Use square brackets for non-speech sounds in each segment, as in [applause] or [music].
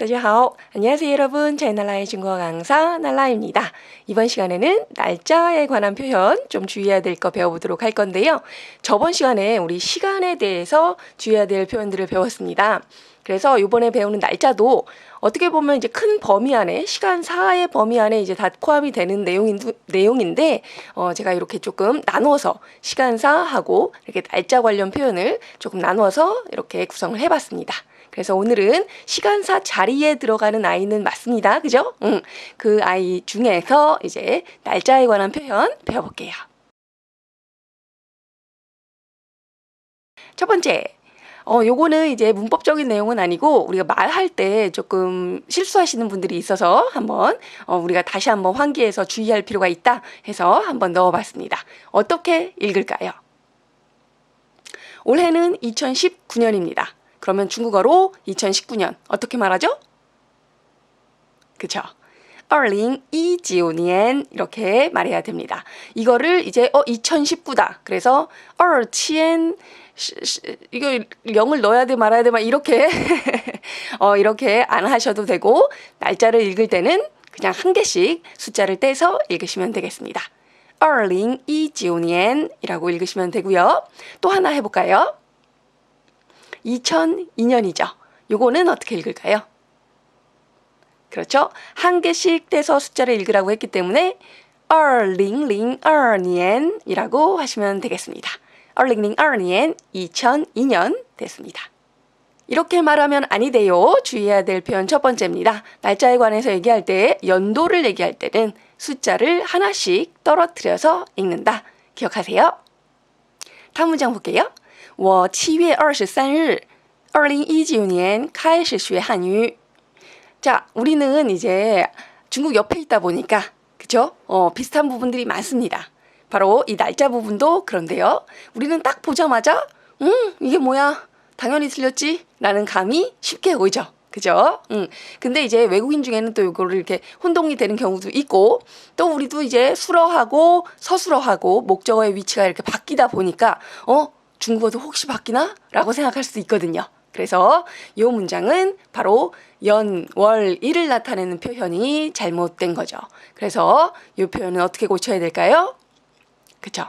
大家好. 안녕하세요 여러분. 저나라의 중국어 강사 날라입니다. 이번 시간에는 날짜에 관한 표현 좀 주의해야 될 거 배워보도록 할 건데요. 저번 시간에 우리 시간에 대해서 주의해야 될 표현들을 배웠습니다. 그래서 이번에 배우는 날짜도 어떻게 보면 이제 큰 범위 안에 시간사의 범위 안에 이제 다 포함이 되는 내용인 내용인데 어 제가 이렇게 조금 나누어서 시간사하고 이렇게 날짜 관련 표현을 조금 나누어서 이렇게 구성을 해봤습니다. 그래서 오늘은 시간사 자리에 들어가는 아이는 맞습니다. 그죠? 응. 그 아이 중에서 이제 날짜에 관한 표현 배워볼게요. 첫 번째, 어, 요거는 이제 문법적인 내용은 아니고 우리가 말할 때 조금 실수하시는 분들이 있어서 한번 어, 우리가 다시 한번 환기해서 주의할 필요가 있다 해서 한번 넣어봤습니다. 어떻게 읽을까요? 올해는 2019년입니다. 그러면 중국어로 2019년 어떻게 말하죠? 그쵸? 2019년 이렇게 말해야 됩니다. 이거를 이제 어 2019다. 그래서 2000 이거 0을 넣어야 돼 말아야 돼 막 이렇게 [laughs] 어 이렇게 안 하셔도 되고 날짜를 읽을 때는 그냥 한 개씩 숫자를 떼서 읽으시면 되겠습니다. 2019년이라고 읽으시면 되고요. 또 하나 해 볼까요? 2002년이죠. 요거는 어떻게 읽을까요? 그렇죠? 한 개씩 떼서 숫자를 읽으라고 했기 때문에 2002년이라고 하시면 되겠습니다. 2002년 2002년 됐습니다. 이렇게 말하면 아니 돼요. 주의해야 될 표현 첫 번째입니다. 날짜에 관해서 얘기할 때 연도를 얘기할 때는 숫자를 하나씩 떨어뜨려서 읽는다. 기억하세요. 다음 문장 볼게요. 我七月二十三日，二零一九年开始学汉语。 자, 우리는 이제 중국 옆에 있다 보니까 그죠? 어, 비슷한 부분들이 많습니다. 바로 이 날짜 부분도 그런데요. 우리는 딱 보자마자 음, 이게 뭐야? 당연히 틀렸지? 라는 감이 쉽게 오죠. 그죠? 음. 근데 이제 외국인 중에는 또 이거를 이렇게 혼동이 되는 경우도 있고 또 우리도 이제 수러하고 서술어하고 목적어의 위치가 이렇게 바뀌다 보니까 어 중국어도 혹시 바뀌나? 라고 생각할 수도 있거든요. 그래서 이 문장은 바로 연, 월, 일을 나타내는 표현이 잘못된 거죠. 그래서 이 표현은 어떻게 고쳐야 될까요? 그쵸?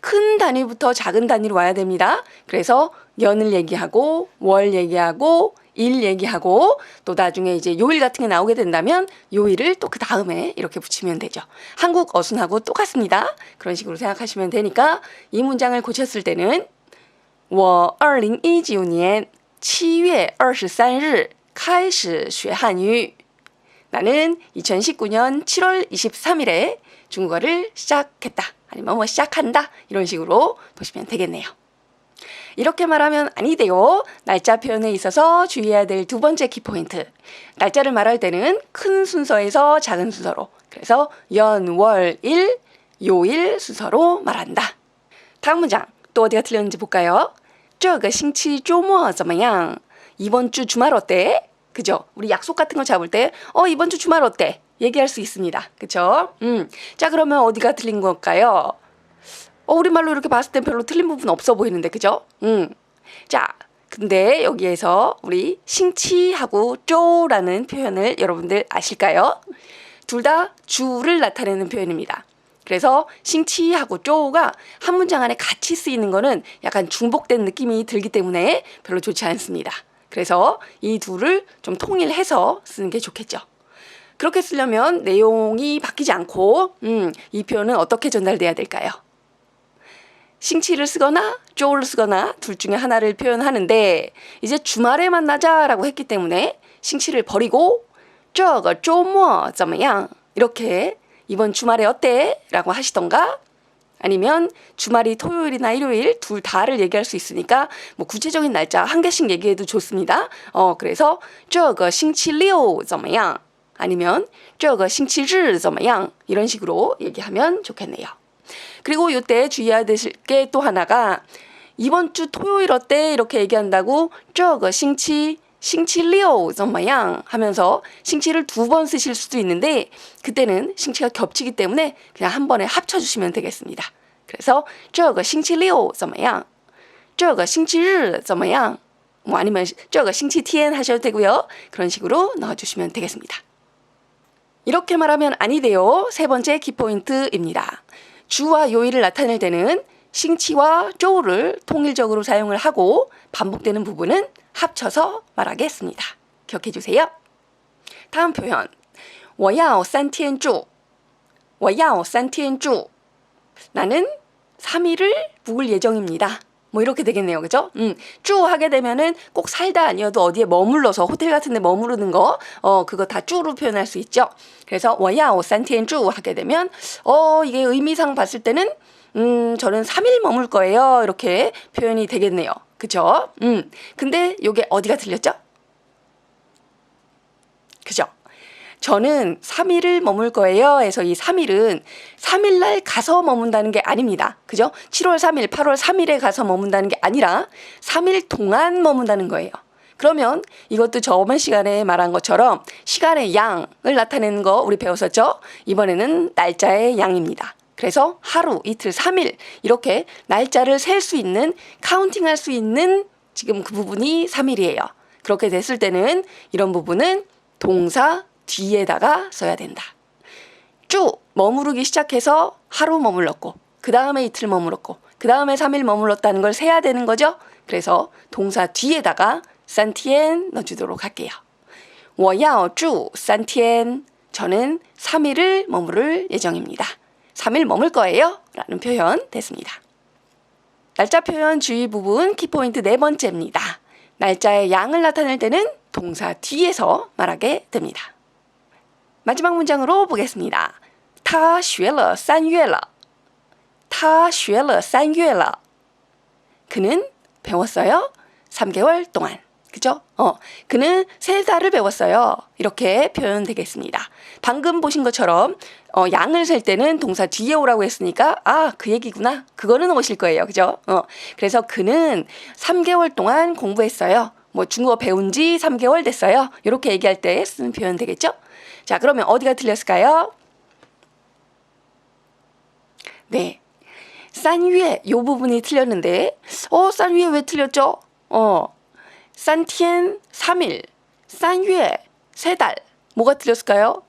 큰 단위부터 작은 단위로 와야 됩니다. 그래서 연을 얘기하고, 월 얘기하고, 일 얘기하고, 또 나중에 이제 요일 같은 게 나오게 된다면 요일을 또 그 다음에 이렇게 붙이면 되죠. 한국 어순하고 똑같습니다. 그런 식으로 생각하시면 되니까 이 문장을 고쳤을 때는 我二零一九年七月二十三日开始学汉语。 나는 2019년 7월 23일에 중국어를 시작했다. 아니면 뭐 시작한다. 이런 식으로 보시면 되겠네요. 이렇게 말하면 아니 돼요. 날짜 표현에 있어서 주의해야 될 두 번째 키포인트. 날짜를 말할 때는 큰 순서에서 작은 순서로. 그래서 연, 월, 일, 요일 순서로 말한다. 다음 문장. 또 어디가 틀렸는지 볼까요? 这个星期周末怎么样? 이번 주 주말 어때? 그죠? 우리 약속 같은 거 잡을 때, 어, 이번 주 주말 어때? 얘기할 수 있습니다. 그쵸? 음. 자, 그러면 어디가 틀린 걸까요? 어, 우리말로 이렇게 봤을 땐 별로 틀린 부분 없어 보이는데, 그죠? 음. 자, 근데 여기에서 우리 싱치하고 쪼라는 표현을 여러분들 아실까요? 둘 다 주를 나타내는 표현입니다. 그래서 싱치하고 쪼우가 한 문장 안에 같이 쓰이는 거는 약간 중복된 느낌이 들기 때문에 별로 좋지 않습니다. 그래서 이 둘을 좀 통일해서 쓰는 게 좋겠죠. 그렇게 쓰려면 내용이 바뀌지 않고 음, 이 표현은 어떻게 전달돼야 될까요? 싱치를 쓰거나 쪼우를 쓰거나 둘 중에 하나를 표현하는데 이제 주말에 만나자라고 했기 때문에 싱치를 버리고 这个周末怎么样 이렇게 이번 주말에 어때? 라고 하시던가 아니면 주말이 토요일이나 일요일 둘 다를 얘기할 수 있으니까 뭐 구체적인 날짜 한 개씩 얘기해도 좋습니다. 어 그래서 这个星期六怎么样? 아니면 这个星期日怎么样? 이런 식으로 얘기하면 좋겠네요. 그리고 이때 주의해야 되실 게 또 하나가 이번 주 토요일 어때? 이렇게 얘기한다고 这个星期 싱치六 怎么样 하면서 싱치를 두 번 쓰실 수도 있는데 그때는 싱치가 겹치기 때문에 그냥 한 번에 합쳐 주시면 되겠습니다. 그래서 这个星期六怎么样?这个星期日怎么样? 뭐 아니면 这个星期天 하셔도 되고요. 그런 식으로 넣어주시면 되겠습니다. 이렇게 말하면 아니 돼요. 세 번째 키포인트입니다. 주와 요일을 나타낼 때는 싱치와 쪼우를 통일적으로 사용을 하고 반복되는 부분은 합쳐서 말하겠습니다. 기억해 주세요. 다음 표현. 我要三天住.我要三天住. 나는 3일을 묵을 예정입니다. 뭐 이렇게 되겠네요. 그죠? 음, 쭈 하게 되면은 꼭 살다 아니어도 어디에 머물러서 호텔 같은 데 머무르는 거, 어, 그거 다 쭈로 표현할 수 있죠. 그래서 워야오 산티엔 쭈 하게 되면, 어, 이게 의미상 봤을 때는, 음, 저는 3일 머물 거예요. 이렇게 표현이 되겠네요. 그죠? 음, 근데 요게 어디가 틀렸죠? 그죠? 저는 3일을 머물 거예요. 해서 이 3일은 3일 날 가서 머문다는 게 아닙니다. 그죠? 7월 3일, 8월 3일에 가서 머문다는 게 아니라 3일 동안 머문다는 거예요. 그러면 이것도 저번 시간에 말한 것처럼 시간의 양을 나타내는 거 우리 배웠었죠? 이번에는 날짜의 양입니다. 그래서 하루, 이틀, 3일 이렇게 날짜를 셀 수 있는 카운팅 할 수 있는 지금 그 부분이 3일이에요. 그렇게 됐을 때는 이런 부분은 동사 뒤에다가 써야 된다. 쭉 머무르기 시작해서 하루 머물렀고 그 다음에 이틀 머물렀고 그 다음에 3일 머물렀다는 걸 세야 되는 거죠. 그래서 동사 뒤에다가 산티엔 넣어주도록 할게요. 我要住三天. 저는 3일을 머무를 예정입니다. 3일 머물 거예요. 라는 표현 됐습니다. 날짜 표현 주의 부분 키포인트 네 번째입니다. 날짜의 양을 나타낼 때는 동사 뒤에서 말하게 됩니다. 마지막 문장으로 보겠습니다. 他学了三月了.他学了三月了. 그는 배웠어요. 3개월 동안. 그죠? 어, 그는 세 달을 배웠어요. 이렇게 표현되겠습니다. 방금 보신 것처럼 어, 양을 셀 때는 동사 뒤에 오라고 했으니까 아, 그 얘기구나. 그거는 오실 거예요. 그죠? 어, 그래서 그는 3개월 동안 공부했어요. 뭐 중국어 배운 지 3개월 됐어요. 이렇게 얘기할 때 쓰는 표현 되겠죠? 자, 그러면 어디가 틀렸을까요? 네. 싼 위에 요 부분이 틀렸는데 어, 싼 위에 왜 틀렸죠? 어. 산티엔 3일, 산유에 3달 뭐가 틀렸을까요?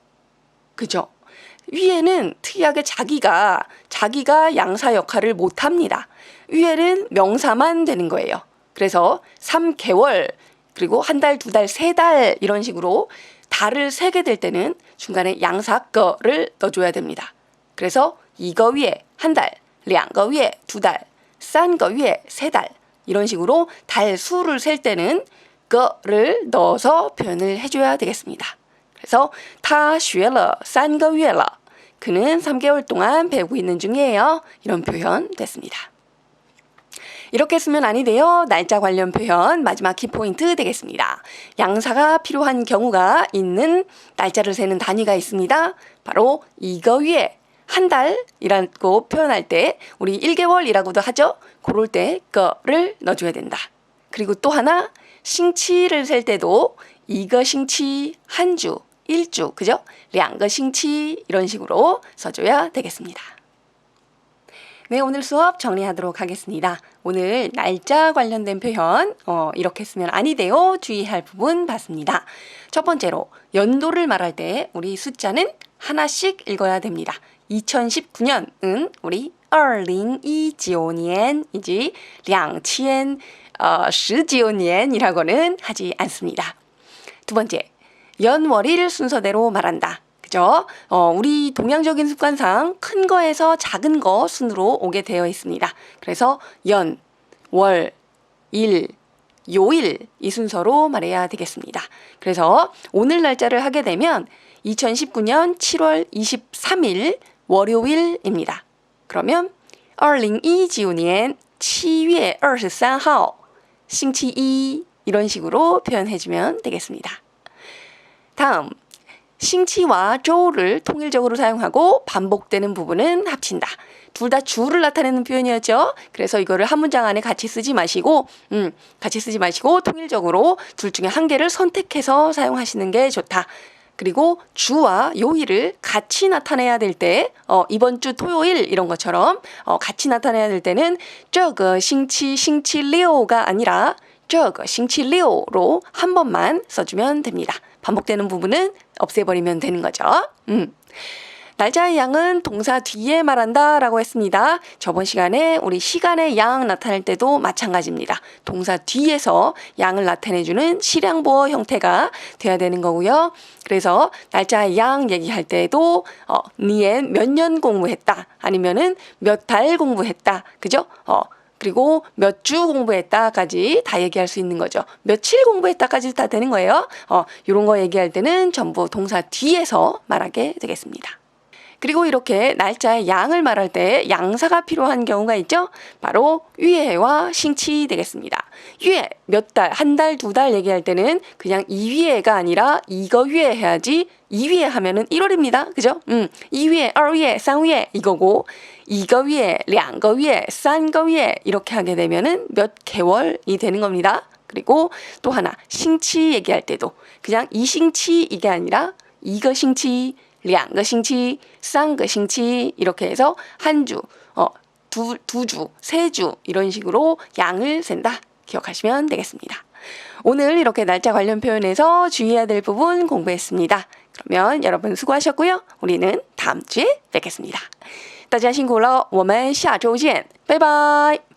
그죠? 위에는 특이하게 자기가 자기가 양사 역할을 못 합니다. 위에는 명사만 되는 거예요. 그래서 3개월 그리고 한 달, 두 달, 세 달 이런 식으로 달을 세게 될 때는 중간에 양사 거를 넣어줘야 됩니다. 그래서 이거 위에 한 달, 량거 위에 두 달, 싼거 위에 세 달, 이런 식으로 달 수를 셀 때는 거를 넣어서 표현을 해줘야 되겠습니다. 그래서 他学了三个月了. 그는 3개월 동안 배우고 있는 중이에요. 이런 표현 됐습니다. 이렇게 쓰면 아니 돼요. 날짜 관련 표현 마지막 키포인트 되겠습니다. 양사가 필요한 경우가 있는 날짜를 세는 단위가 있습니다. 바로 이거 위에 한 달이라고 표현할 때 우리 1개월이라고도 하죠. 그럴 때 거를 넣어줘야 된다. 그리고 또 하나 싱치를 셀 때도 이거 싱치 한 주, 일주, 그죠? 两个 싱치 이런 식으로 써줘야 되겠습니다. 네, 오늘 수업 정리하도록 하겠습니다. 오늘 날짜 관련된 표현 어, 이렇게 쓰면 아니 돼요. 주의할 부분 봤습니다. 첫 번째로 연도를 말할 때 우리 숫자는 하나씩 읽어야 됩니다. 2019년은 우리 2019년이지 2019년이라고는 하지 않습니다. 두 번째, 연월일 순서대로 말한다. 그죠? 어, 우리 동양적인 습관상 큰 거에서 작은 거 순으로 오게 되어 있습니다. 그래서 연, 월, 일, 요일 이 순서로 말해야 되겠습니다. 그래서 오늘 날짜를 하게 되면 2019년 7월 23일 월요일입니다. 그러면 2019년 7월 23일 싱치2 이런 식으로 표현해주면 되겠습니다. 다음 싱치와 조를 통일적으로 사용하고 반복되는 부분은 합친다. 둘 다 주를 나타내는 표현이었죠. 그래서 이거를 한 문장 안에 같이 쓰지 마시고, 음, 같이 쓰지 마시고 통일적으로 둘 중에 한 개를 선택해서 사용하시는 게 좋다. 그리고 주와 요일을 같이 나타내야 될 때, 어, 이번 주 토요일 이런 것처럼 어, 같이 나타내야 될 때는 저거 싱치 싱치 리오가 아니라 저거 싱치 리오로 한 번만 써주면 됩니다. 반복되는 부분은 없애버리면 되는 거죠. 음. 날짜의 양은 동사 뒤에 말한다 라고 했습니다. 저번 시간에 우리 시간의 양 나타낼 때도 마찬가지입니다. 동사 뒤에서 양을 나타내주는 실량보어 형태가 돼야 되는 거고요. 그래서 날짜의 양 얘기할 때도 어, 니엔 몇 년 공부했다 아니면은 몇 달 공부했다 그죠? 어, 그리고 몇 주 공부했다까지 다 얘기할 수 있는 거죠. 며칠 공부했다까지 다 되는 거예요. 어, 이런 거 얘기할 때는 전부 동사 뒤에서 말하게 되겠습니다. 그리고 이렇게 날짜의 양을 말할 때 양사가 필요한 경우가 있죠. 바로 위에와 싱치 되겠습니다. 위에 몇 달, 한 달, 두 달 얘기할 때는 그냥 이위에가 아니라 이거 위에 해야지 이위에 하면은 1월입니다. 그죠? 음, 이위에, 2위에, 어 3위에 이거고, 이거 위에, 2거 위에, 3거 위에 이렇게 하게 되면은 몇 개월이 되는 겁니다. 그리고 또 하나, 싱치 얘기할 때도 그냥 이 싱치 이게 아니라 이거 싱치, 两个星期,三个星期 이렇게 해서 한 주, 어, 두, 두 주, 세 주 이런 식으로 양을 센다. 기억하시면 되겠습니다. 오늘 이렇게 날짜 관련 표현에서 주의해야 될 부분 공부했습니다. 그러면 여러분 수고하셨고요. 우리는 다음 주에 뵙겠습니다. 大家辛苦了，我们下周见，拜拜。